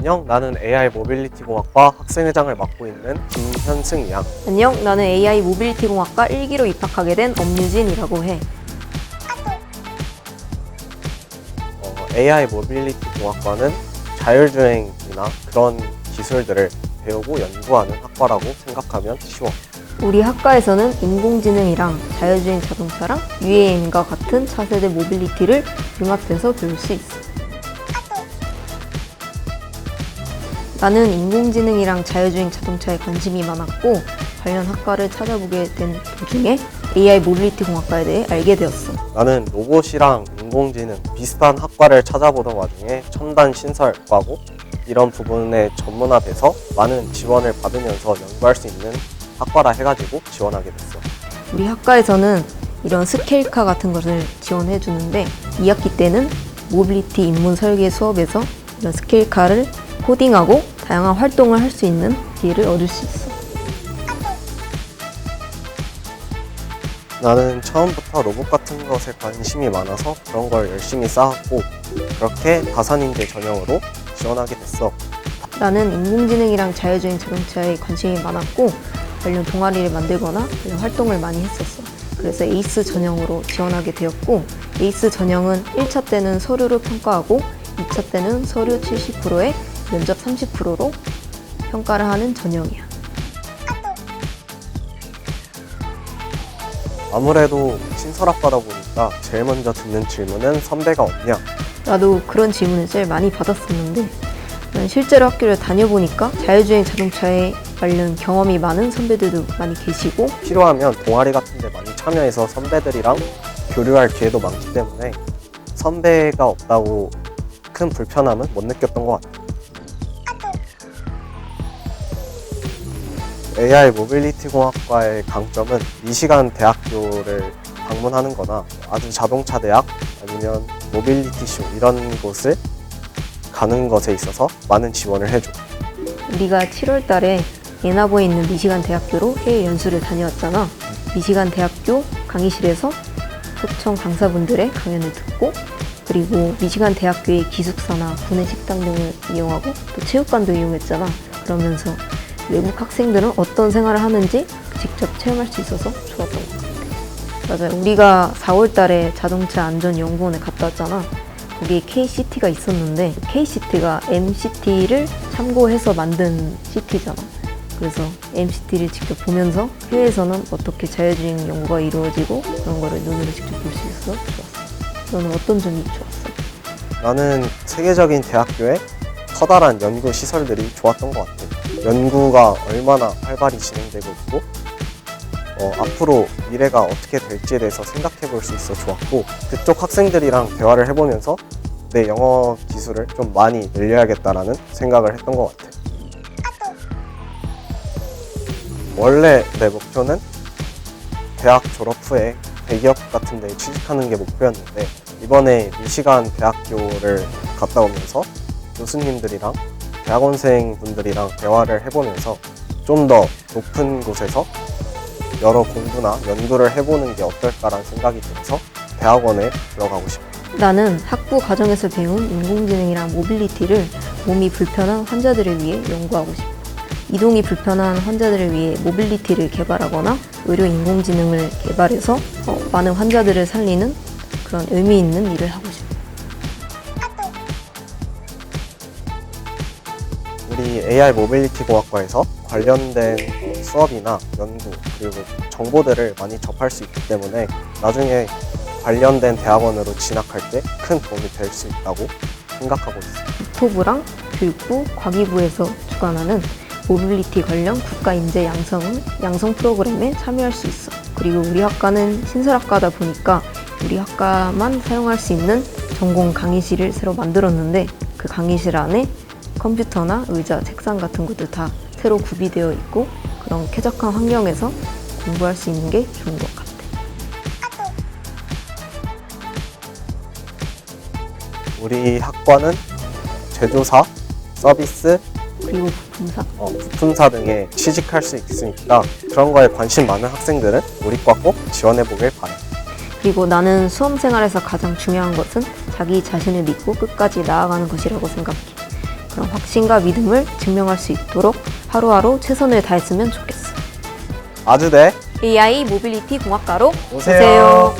안녕, 나는 AI 모빌리티 공학과 학생회장을 맡고 있는 김현승이야. 안녕, 나는 AI 모빌리티 공학과 1기로 입학하게 된 엄유진이라고 해. 어, AI 모빌리티 공학과는 자율주행이나 그런 기술들을 배우고 연구하는 학과라고 생각하면 쉬워. 우리 학과에서는 인공지능이랑 자율주행 자동차랑 UAM과 같은 차세대 모빌리티를 융합해서 배울 수 있어. 나는 인공지능이랑 자율주행 자동차에 관심이 많았고 관련 학과를 찾아보게 된 도중에 AI 모빌리티 공학과에 대해 알게 되었어. 나는 로봇이랑 인공지능 비슷한 학과를 찾아보던 와중에 첨단 신설과고 이런 부분에 전문화돼서 많은 지원을 받으면서 연구할 수 있는 학과라 해가지고 지원하게 됐어. 우리 학과에서는 이런 스케일카 같은 것을 지원해 주는데 2학기 때는 모빌리티 입문 설계 수업에서 이런 스케일카를 코딩하고 다양한 활동을 할 수 있는 기회를 얻을 수 있어. 나는 처음부터 로봇 같은 것에 관심이 많아서 그런 걸 열심히 쌓았고 그렇게 다산인재 전형으로 지원하게 됐어. 나는 인공지능이랑 자율주행 자동차에 관심이 많았고 관련 동아리를 만들거나 관련 활동을 많이 했었어. 그래서 에이스 전형으로 지원하게 되었고 에이스 전형은 1차 때는 서류로 평가하고 2차 때는 서류 70%에 면접 30%로 평가를 하는 전형이야. 아무래도 신설학과다 보니까 제일 먼저 듣는 질문은 선배가 없냐? 나도 그런 질문을 제일 많이 받았었는데 난 실제로 학교를 다녀보니까 자율주행 자동차에 관련 경험이 많은 선배들도 많이 계시고 필요하면 동아리 같은 데 많이 참여해서 선배들이랑 교류할 기회도 많기 때문에 선배가 없다고 큰 불편함은 못 느꼈던 것 같아요. AI 모빌리티 공학과의 강점은 미시간 대학교를 방문하는 거나 아주 자동차 대학 아니면 모빌리티 쇼 이런 곳을 가는 것에 있어서 많은 지원을 해줘. 우리가 7월 달에 예나보에 있는 미시간 대학교로 해외 연수를 다녀왔잖아. 미시간 대학교 강의실에서 초청 강사분들의 강연을 듣고 그리고 미시간 대학교의 기숙사나 구내 식당 등을 이용하고 또 체육관도 이용했잖아. 그러면서 외국 학생들은 어떤 생활을 하는지 직접 체험할 수 있어서 좋았던 것 같아. 맞아요. 우리가 4월 달에 자동차 안전 연구원에 갔다 왔잖아. 거기에 KCT가 있었는데 KCT가 MCT를 참고해서 만든 CT잖아. 그래서 MCT를 직접 보면서 해외에서는 어떻게 자율주행 연구가 이루어지고 그런 거를 눈으로 직접 볼 수 있어서 좋았어. 너는 어떤 점이 좋았어? 나는 세계적인 대학교에 커다란 연구 시설들이 좋았던 것 같아. 연구가 얼마나 활발히 진행되고 있고, 어, 앞으로 미래가 어떻게 될지에 대해서 생각해 볼 수 있어 좋았고, 그쪽 학생들이랑 대화를 해보면서 내 영어 기술을 좀 많이 늘려야겠다라는 생각을 했던 것 같아. 원래 내 목표는 대학 졸업 후에 대기업 같은 데 취직하는 게 목표였는데 이번에 미시간 대학교를 갔다 오면서 교수님들이랑 대학원생 분들이랑 대화를 해보면서 좀 더 높은 곳에서 여러 공부나 연구를 해보는 게 어떨까라는 생각이 들어서 대학원에 들어가고 싶어. 나는 학부 과정에서 배운 인공지능이랑 모빌리티를 몸이 불편한 환자들을 위해 연구하고 싶어. 이동이 불편한 환자들을 위해 모빌리티를 개발하거나 의료 인공지능을 개발해서 어, 많은 환자들을 살리는 그런 의미 있는 일을 하고 싶어. 우리 AI 모빌리티 공학과에서 관련된 수업이나 연구 그리고 정보들을 많이 접할 수 있기 때문에 나중에 관련된 대학원으로 진학할 때 큰 도움이 될 수 있다고 생각하고 있어요. 국토부랑 교육부, 과기부에서 주관하는 모빌리티 관련 국가 인재 양성, 양성 프로그램에 참여할 수 있어. 그리고 우리 학과는 신설학과다 보니까 우리 학과만 사용할 수 있는 전공 강의실을 새로 만들었는데 그 강의실 안에 컴퓨터나 의자, 책상 같은 것들 다 새로 구비되어 있고 그런 쾌적한 환경에서 공부할 수 있는 게 좋은 것 같아. 우리 학과는 제조사, 서비스, 그리고 부품사 어, 부품사 등에 취직할 수 있으니까 그런 거에 관심 많은 학생들은 우리 과 꼭 지원해 보길 바래. 그리고 나는 수험 생활에서 가장 중요한 것은 자기 자신을 믿고 끝까지 나아가는 것이라고 생각해. 확신과 믿음을 증명할 수 있도록 하루하루 최선을 다했으면 좋겠어. 아주대 AI 모빌리티 공학과로 오세요.